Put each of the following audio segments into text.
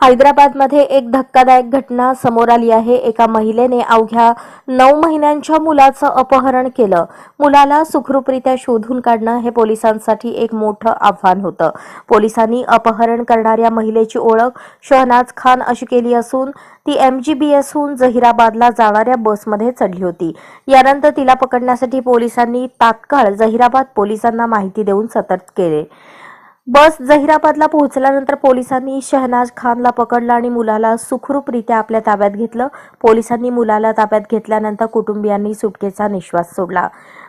हैदराबादमध्ये एक धक्कादायक घटना समोर आली आहे. एका महिलेने अवघ्या नऊ महिन्यांच्या मुलाचं अपहरण केलं. मुलाला सुखरूपरित्या शोधून काढणं हे पोलिसांसाठी एक मोठं आव्हान होतं. पोलिसांनी अपहरण करणाऱ्या महिलेची ओळख शहनाज खान अशी केली असून ती एम जी बी एसहून जहिराबादला जाणाऱ्या बसमध्ये चढली होती. यानंतर तिला पकडण्यासाठी पोलिसांनी तात्काळ जहिराबाद पोलिसांना माहिती देऊन सतर्क केले. बस जहिराबादला पोहोचल्यानंतर पोलिसांनी शहनाज खानला पकडलं आणि मुलाला सुखरूपरित्या आपल्या ताब्यात घेतलं. पोलिसांनी मुलाला ताब्यात घेतल्यानंतर कुटुंबियांनी सुटकेचा निश्वास सोडला.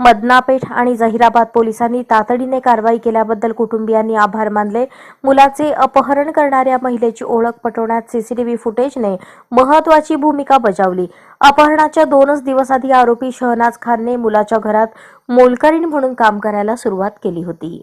मदनापेठ आणि जहिराबाद पोलिसांनी तातडीने कारवाई केल्याबद्दल कुटुंबियांनी आभार मानले. मुलाचे अपहरण करणाऱ्या महिलेची ओळख पटवण्यात सीसीटीव्ही फुटेजने महत्वाची भूमिका बजावली. अपहरणाच्या दोनच दिवस आधी आरोपी शहनाज खानने मुलाच्या घरात मोलकरीण म्हणून काम करायला सुरुवात केली होती.